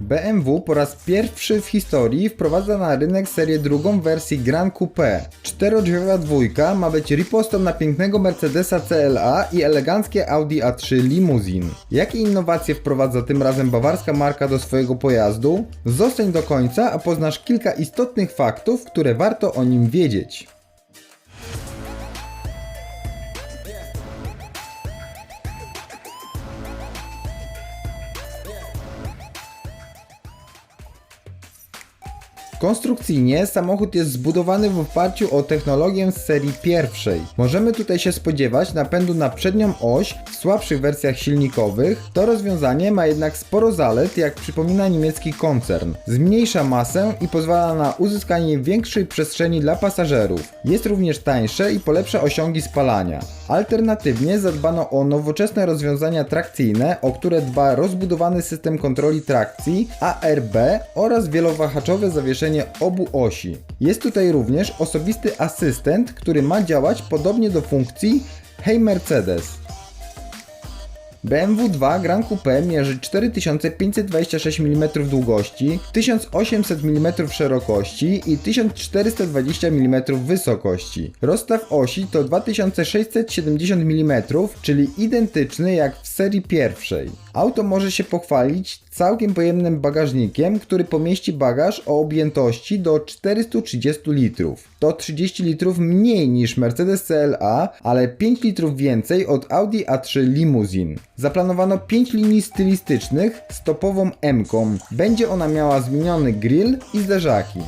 BMW po raz pierwszy w historii wprowadza na rynek serię drugą wersji Grand Coupe. Czterodrzwiowa dwójka ma być ripostą na pięknego Mercedesa CLA i eleganckie Audi A3 Limousine. Jakie innowacje wprowadza tym razem bawarska marka do swojego pojazdu? Zostań do końca, a poznasz kilka istotnych faktów, które warto o nim wiedzieć. Konstrukcyjnie samochód jest zbudowany w oparciu o technologię z serii pierwszej. Możemy tutaj się spodziewać napędu na przednią oś w słabszych wersjach silnikowych. To rozwiązanie ma jednak sporo zalet, jak przypomina niemiecki koncern. Zmniejsza masę i pozwala na uzyskanie większej przestrzeni dla pasażerów. Jest również tańsze i polepsza osiągi spalania. Alternatywnie zadbano o nowoczesne rozwiązania trakcyjne, o które dba rozbudowany system kontroli trakcji ARB oraz wielowahaczowe zawieszenie obu osi. Jest tutaj również osobisty asystent, który ma działać podobnie do funkcji Hey Mercedes. BMW 2 Grand Coupe mierzy 4526 mm długości, 1800 mm szerokości i 1420 mm wysokości. Rozstaw osi to 2670 mm, czyli identyczny jak w serii pierwszej. Auto może się pochwalić całkiem pojemnym bagażnikiem, który pomieści bagaż o objętości do 430 litrów. To 30 litrów mniej niż Mercedes CLA, ale 5 litrów więcej od Audi A3 Limousine. Zaplanowano 5 linii stylistycznych z topową M-ką. Będzie ona miała zmieniony grill i zderzaki.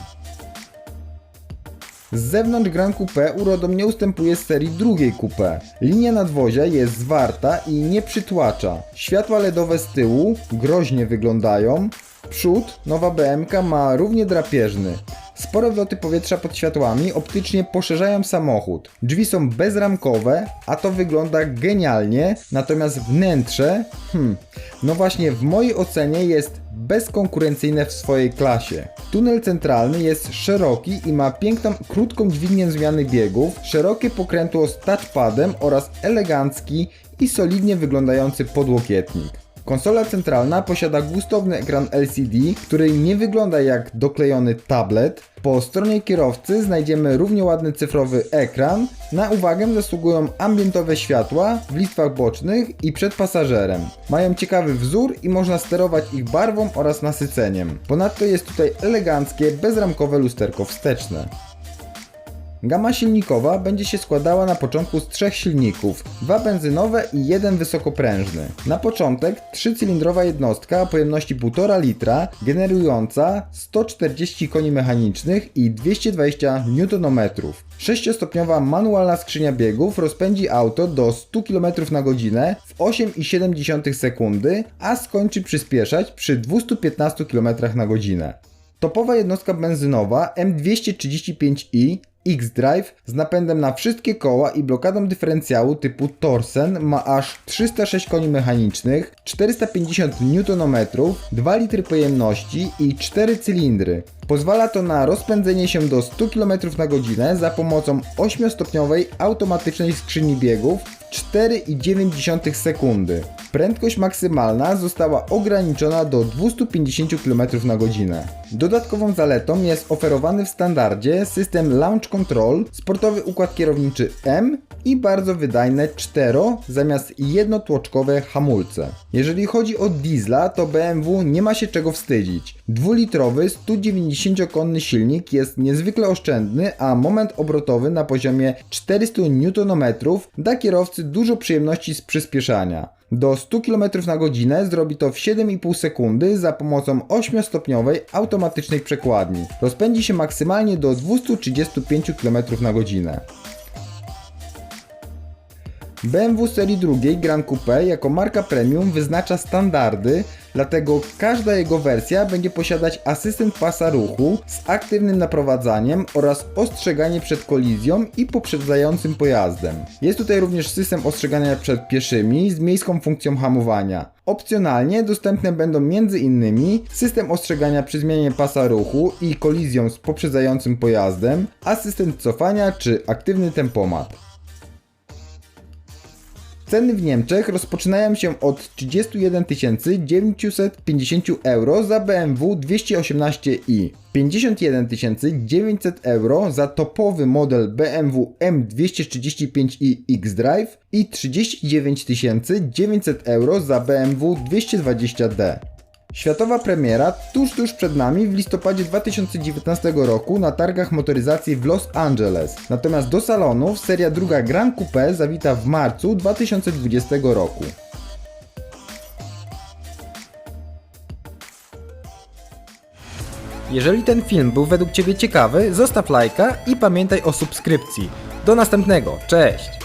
Z zewnątrz Grand Coupe urodą nie ustępuje z serii drugiej Coupe. Linia nadwozia jest zwarta i nie przytłacza. Światła LEDowe z tyłu groźnie wyglądają. Przód nowa BMK ma równie drapieżny. Spore wloty powietrza pod światłami optycznie poszerzają samochód. Drzwi są bezramkowe, a to wygląda genialnie, natomiast wnętrze, hmm, no właśnie w mojej ocenie jest bezkonkurencyjne w swojej klasie. Tunel centralny jest szeroki i ma piękną, krótką dźwignię zmiany biegów, szerokie pokrętło z touchpadem oraz elegancki i solidnie wyglądający podłokietnik. Konsola centralna posiada gustowny ekran LCD, który nie wygląda jak doklejony tablet. Po stronie kierowcy znajdziemy równie ładny cyfrowy ekran. Na uwagę zasługują ambientowe światła w listwach bocznych i przed pasażerem. Mają ciekawy wzór i można sterować ich barwą oraz nasyceniem. Ponadto jest tutaj eleganckie, bezramkowe lusterko wsteczne. Gama silnikowa będzie się składała na początku z trzech silników, dwa benzynowe i jeden wysokoprężny. Na początek trzycylindrowa jednostka o pojemności 1,5 litra, generująca 140 koni mechanicznych i 220 Nm. Sześciostopniowa manualna skrzynia biegów rozpędzi auto do 100 km na godzinę w 8,7 sekundy, a skończy przyspieszać przy 215 km na godzinę. Topowa jednostka benzynowa M235i X-Drive z napędem na wszystkie koła i blokadą dyferencjału typu Torsen ma aż 306 koni mechanicznych, 450 Nm, 2 litry pojemności i 4 cylindry. Pozwala to na rozpędzenie się do 100 km na godzinę za pomocą 8-stopniowej automatycznej skrzyni biegów w 4,9 sekundy. Prędkość maksymalna została ograniczona do 250 km na godzinę. Dodatkową zaletą jest oferowany w standardzie system Launch Control, sportowy układ kierowniczy M i bardzo wydajne 4 zamiast jednotłoczkowe hamulce. Jeżeli chodzi o diesla, to BMW nie ma się czego wstydzić. Dwulitrowy 190-konny silnik jest niezwykle oszczędny, a moment obrotowy na poziomie 400 Nm da kierowcy dużo przyjemności z przyspieszania. Do 100 km na godzinę zrobi to w 7,5 sekundy za pomocą 8-stopniowej automatycznej przekładni. Rozpędzi się maksymalnie do 235 km na godzinę. BMW serii drugiej Grand Coupe jako marka premium wyznacza standardy, dlatego każda jego wersja będzie posiadać asystent pasa ruchu z aktywnym naprowadzaniem oraz ostrzeganie przed kolizją i poprzedzającym pojazdem. Jest tutaj również system ostrzegania przed pieszymi z miejską funkcją hamowania. Opcjonalnie dostępne będą m.in. system ostrzegania przy zmianie pasa ruchu i kolizją z poprzedzającym pojazdem, asystent cofania czy aktywny tempomat. Ceny w Niemczech rozpoczynają się od 31 950 euro za BMW 218i, 51 900 euro za topowy model BMW M235i X-Drive i 39 900 euro za BMW 220d. Światowa premiera tuż tuż przed nami w listopadzie 2019 roku na targach motoryzacji w Los Angeles. Natomiast do salonów seria druga Grand Coupe zawita w marcu 2020 roku. Jeżeli ten film był według Ciebie ciekawy, zostaw lajka i pamiętaj o subskrypcji. Do następnego, cześć!